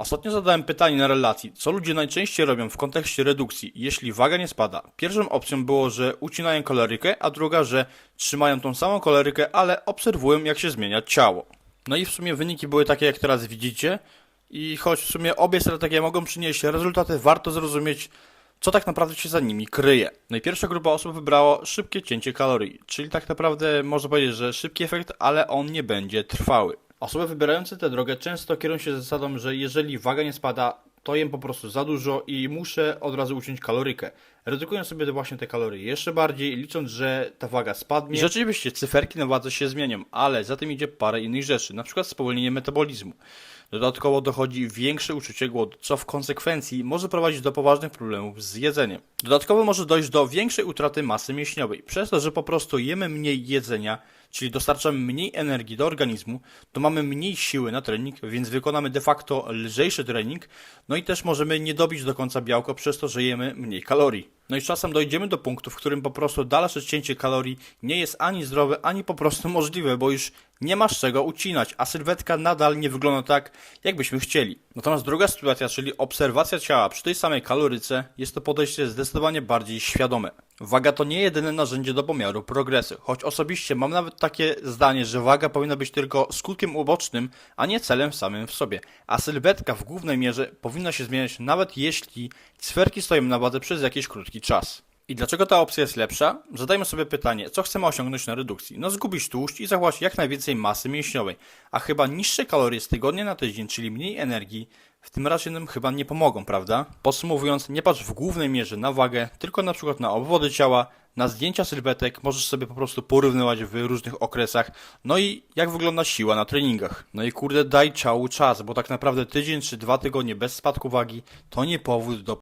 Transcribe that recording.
Ostatnio zadałem pytanie na relacji, co ludzie najczęściej robią w kontekście redukcji, jeśli waga nie spada. Pierwszą opcją było, że ucinają kalorykę, a druga, że trzymają tą samą kalorykę, ale obserwują jak się zmienia ciało. No i w sumie wyniki były takie jak teraz widzicie i choć w sumie obie strategie mogą przynieść rezultaty, warto zrozumieć co tak naprawdę się za nimi kryje. Najpierwsza grupa osób wybrało szybkie cięcie kalorii, czyli tak naprawdę można powiedzieć, że szybki efekt, ale on nie będzie trwały. Osoby wybierające tę drogę często kierują się zasadą, że jeżeli waga nie spada, to jem po prostu za dużo i muszę od razu uciąć kalorykę. Redukują sobie właśnie te kalorie jeszcze bardziej, licząc, że ta waga spadnie. I rzeczywiście cyferki na wadze się zmienią, ale za tym idzie parę innych rzeczy, na przykład spowolnienie metabolizmu. Dodatkowo dochodzi większe uczucie głodu, co w konsekwencji może prowadzić do poważnych problemów z jedzeniem. Dodatkowo może dojść do większej utraty masy mięśniowej, przez to, że po prostu jemy mniej jedzenia, czyli dostarczamy mniej energii do organizmu, to mamy mniej siły na trening, więc wykonamy de facto lżejszy trening, no i też możemy nie dobić do końca białko przez to, że jemy mniej kalorii. No i czasem dojdziemy do punktu, w którym po prostu dalsze cięcie kalorii nie jest ani zdrowe, ani po prostu możliwe, bo już nie masz czego ucinać, a sylwetka nadal nie wygląda tak, jakbyśmy chcieli. Natomiast druga sytuacja, czyli obserwacja ciała przy tej samej kaloryce, jest to podejście zdecydowanie bardziej świadome. Waga to nie jedyne narzędzie do pomiaru progresu, choć osobiście mam nawet takie zdanie, że waga powinna być tylko skutkiem ubocznym, a nie celem samym w sobie. A sylwetka w głównej mierze powinna się zmieniać nawet jeśli sferki stoją na wadze przez jakiś krótki czas. I dlaczego ta opcja jest lepsza? Zadajmy sobie pytanie, co chcemy osiągnąć na redukcji? No zgubić tłuszcz i zachować jak najwięcej masy mięśniowej, a chyba niższe kalorie z tygodnia na tydzień, czyli mniej energii, w tym razie nam chyba nie pomogą, prawda? Podsumowując, nie patrz w głównej mierze na wagę, tylko na przykład na obwody ciała, na zdjęcia sylwetek, możesz sobie po prostu porównywać w różnych okresach, no i jak wygląda siła na treningach. No i kurde, daj ciału czas, bo tak naprawdę tydzień czy dwa tygodnie bez spadku wagi to nie powód do